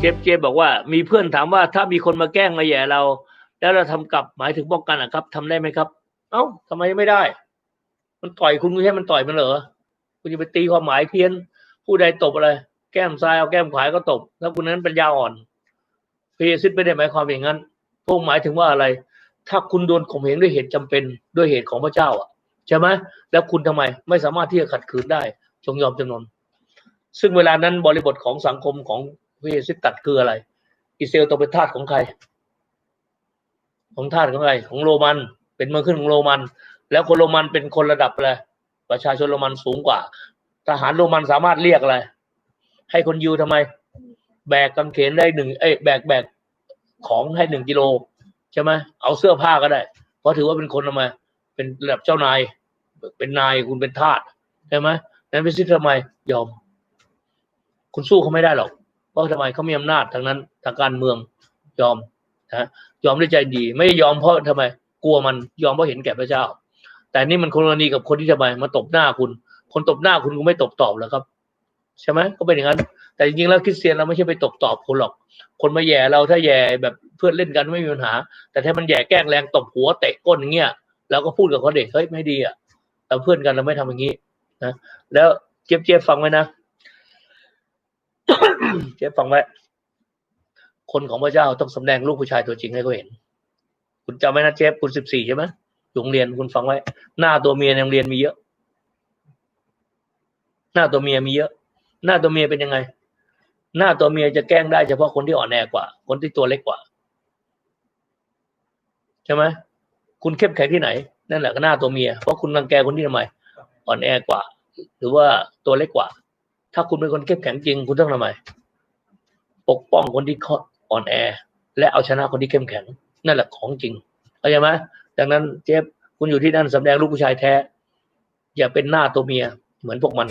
เจฟเจฟบอกว่ามีเพื่อนถามว่าถ้ามีคนมาแกล้งมาแย่เรา แล้วเราทำกลับหมายถึงป้องกันอะครับทำได้ไหมครับ เอ้าทำไมไม่ได้ มันต่อยคุณไม่ใช่มันต่อยมันเหรอคุณจะไปตีความหมายเพี้ยน ผู้ใดตบอะไร แก้มซ้ายเอาแก้มขวาก็ตบ แล้วคุณนั้นเป็นยาอ่อนพยซิตไม่ได้หมายความอย่างนั้นพวกหมายถึงว่าอะไร ถ้าคุณโดนข่มเหงด้วยเหตุจำเป็นด้วยเหตุของพระเจ้าอะใช่ไหมแล้วคุณทำไมไม่สามารถที่จะขัดขืนได้จงยอมจำนนซึ่งเวลานั้นบริบทของสังคมของ พระเยซูตัดคืออะไร อิสราเอลตกเป็นทาสของใคร ของทาสของใคร ของโรมัน เป็นเมืองขึ้นของโรมัน แล้วคนโรมันเป็นคนระดับอะไร ประชาชนโรมันสูงกว่า ทหารโรมันสามารถเรียกอะไร ให้คนยิวทำไม แบกกางเขนได้หนึ่ง เอ้ย แบกแบกของให้หนึ่งกิโลใช่ไหมเอาเสื้อผ้าก็ได้ เพราะถือว่าเป็นคนทำไม เป็นระดับเจ้านาย เป็นนายคุณเป็นทาสใช่ไหมนั้นไปซิทำไมยอม คุณสู้เขาไม่ได้หรอก ราะทำไมเขามีอำนาจทางนั้นทางการเมืองยอมนะยอมด้วยใจดี ไม่ยอมเพราะทำไม กลัวมันยอมเพราะเห็นแก่พระเจ้า แต่นี่มันคนกรณีกับคนที่ทำไมมาตบหน้าคุณ คนตบหน้าคุณคุณไม่ตบตอบหรอครับ ใช่ไหมก็เป็นอย่างนั้น แต่จริงๆแล้วคริสเตียนเราไม่ใช่ไปตบตอบคนหรอก คนมาแย่เราถ้าแย่แบบเพื่อนเล่นกันไม่มีปัญหา แต่ถ้ามันแย่แกล้งแรงตบหัวเตะก้นอย่างเงี้ยเราก็พูดกับเขาเด็กเฮ้ยไม่ดีอะเราเพื่อนกันเราไม่ทำอย่างนี้นะแล้วเจี๊ยบเจี๊ยบฟังไว้นะ เจี๊ฟังไว้คนของพระเจ้าต้องสำแดงลูกผู้ชายตัวจริงให้เขาเห็น คุณจำไว้นะเจี๊คุณสิบสี่ใช่ไหมโรงเรียนคุณฟังไว้ หน้าตัวเมียในโรงเรียนมีเยอะ หน้าตัวเมียมีเยอะ หน้าตัวเมียเป็นยังไง หน้าตัวเมียจะแกล้งได้เฉพาะคนที่อ่อนแอกว่า คนที่ตัวเล็กกว่าใช่ไหมคุณเข้มแข็งที่ไหนนั่นแหละก็หน้าตัวเมียเพราะคุณรังแกคนที่ทำไมอ่อนแอกว่า หรือว่าตัวเล็กกว่า ถ้าคุณเป็นคนเข้มแข็งจริง คุณต้องทำไม ปกป้องคนที่อ่อนแอ และเอาชนะคนที่เข้มแข็ง นั่นแหละของจริงเข้าใจไหมดังนั้นเจฟคุณอยู่ที่นั่นสำแดงลูกผู้ชายแท้ อย่าเป็นหน้าตัวเมียเหมือนพวกมัน